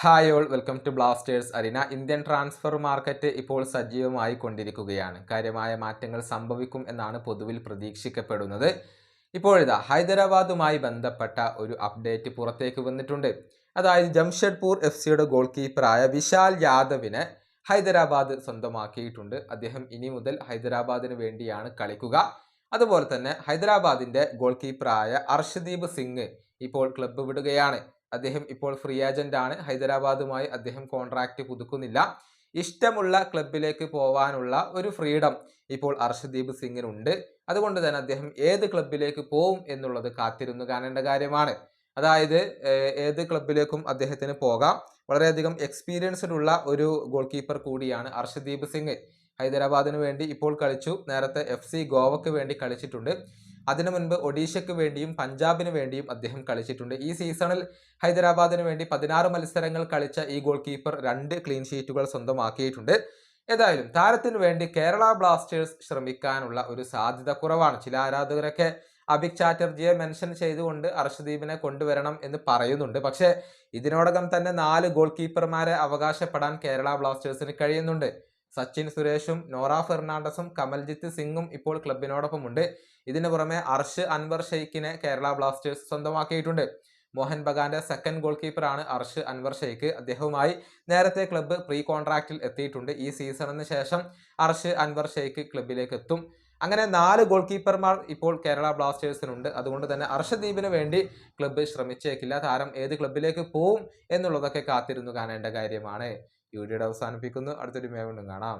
Hi all welcome to Blasters arena Indian transfer market ഇപ്പോൾ സജീവമായി കൊണ്ടിരിക്കുകയാണ്. കാര്യമായ മാറ്റങ്ങൾ സംഭവിക്കും എന്നാണ് പൊതുവിൽ പ്രതീക്ഷിക്കപ്പെടുന്നത്. ഇപ്പോഴിതാ ഹൈദരാബാദുമായി ബന്ധപ്പെട്ട ഒരു അപ്ഡേറ്റ് പുറത്തേക്ക് വന്നിട്ടുണ്ട്. അതായത് ജംഷഡ്പൂർ എഫ് സിയുടെ ഗോൾ കീപ്പറായ വിശാൽ യാദവിനെ ഹൈദരാബാദ് സ്വന്തമാക്കിയിട്ടുണ്ട്. അദ്ദേഹം ഇനി മുതൽ ഹൈദരാബാദിന് വേണ്ടിയാണ് കളിക്കുക. അതുപോലെ തന്നെ ഹൈദരാബാദിന്റെ ഗോൾ കീപ്പറായ അർഷദീപ് സിംഗ് ഇപ്പോൾ ക്ലബ്ബ് വിടുകയാണ്. അദ്ദേഹം ഇപ്പോൾ ഫ്രീ ഏജന്റ് ആണ്. ഹൈദരാബാദുമായി അദ്ദേഹം കോൺട്രാക്റ്റ് പുതുക്കുന്നില്ല. ഇഷ്ടമുള്ള ക്ലബിലേക്ക് പോവാനുള്ള ഒരു ഫ്രീഡം ഇപ്പോൾ അർഷദീപ് സിംഗിനുണ്ട്. അതുകൊണ്ട് തന്നെ അദ്ദേഹം ഏത് ക്ലബിലേക്ക് പോവും എന്നുള്ളത് കാത്തിരുന്നു കാണേണ്ട കാര്യമാണ്. അതായത് ഏത് ക്ലബിലേക്കും അദ്ദേഹത്തിന് പോകാം. വളരെയധികം എക്സ്പീരിയൻസ്ഡ് ഉള്ള ഒരു ഗോൾ കീപ്പർ കൂടിയാണ് അർഷദീപ് സിംഗ്. ഹൈദരാബാദിന് വേണ്ടി ഇപ്പോൾ കളിച്ചു. നേരത്തെ എഫ് സി ഗോവയ്ക്ക് വേണ്ടി കളിച്ചിട്ടുണ്ട്. അതിനു മുൻപ് ഒഡീഷയ്ക്ക് വേണ്ടിയും പഞ്ചാബിന് വേണ്ടിയും അദ്ദേഹം കളിച്ചിട്ടുണ്ട്. ഈ സീസണിൽ ഹൈദരാബാദിന് വേണ്ടി പതിനാറ് മത്സരങ്ങൾ കളിച്ച ഈ ഗോൾ കീപ്പർ രണ്ട് ക്ലീൻ ഷീറ്റുകൾ സ്വന്തമാക്കിയിട്ടുണ്ട്. ഏതായാലും താരത്തിനു വേണ്ടി കേരള ബ്ലാസ്റ്റേഴ്സ് ശ്രമിക്കാനുള്ള ഒരു സാധ്യത കുറവാണ്. ചില ആരാധകരൊക്കെ അഭിക് ചാറ്റർജിയെ മെൻഷൻ ചെയ്തുകൊണ്ട് അർഷദീപിനെ കൊണ്ടുവരണം എന്ന് പറയുന്നുണ്ട്. പക്ഷേ ഇതിനോടകം തന്നെ നാല് ഗോൾ കീപ്പർമാരെ അവകാശപ്പെടാൻ കേരള ബ്ലാസ്റ്റേഴ്സിന് കഴിയുന്നുണ്ട്. സച്ചിൻ സുരേഷും നോറ ഫെർണാണ്ടസും കമൽജിത്ത് സിംഗും ഇപ്പോൾ ക്ലബിനോടൊപ്പമുണ്ട്. ഇതിനു പുറമെ അർഷ് അൻവർ ഷെയ്ഖിനെ കേരള ബ്ലാസ്റ്റേഴ്സ് സ്വന്തമാക്കിയിട്ടുണ്ട്. മോഹൻ ബഗാന്റെ സെക്കൻഡ് ഗോൾ കീപ്പറാണ് അർഷ് അൻവർ ഷെയ്ഖ്. അദ്ദേഹവുമായി നേരത്തെ ക്ലബ്ബ് പ്രീ കോൺട്രാക്റ്റിൽ എത്തിയിട്ടുണ്ട്. ഈ സീസണിന് ശേഷം അർഷ് അൻവർ ഷെയ്ഖ് ക്ലബിലേക്ക് എത്തും. അങ്ങനെ നാല് ഗോൾ കീപ്പർമാർ ഇപ്പോൾ കേരള ബ്ലാസ്റ്റേഴ്സിനുണ്ട് അതുകൊണ്ട് തന്നെ അർഷദീപിന് വേണ്ടി ക്ലബ്ബ് ശ്രമിച്ചേക്കില്ല. താരം ഏത് ക്ലബിലേക്ക് പോവും എന്നുള്ളതൊക്കെ കാത്തിരുന്നു കാണേണ്ട കാര്യമാണ്. ഈ വീഡിയോയുടെ അവസാനിപ്പിക്കുന്നു. അടുത്തൊരു മേവുണ്ടും കാണാം.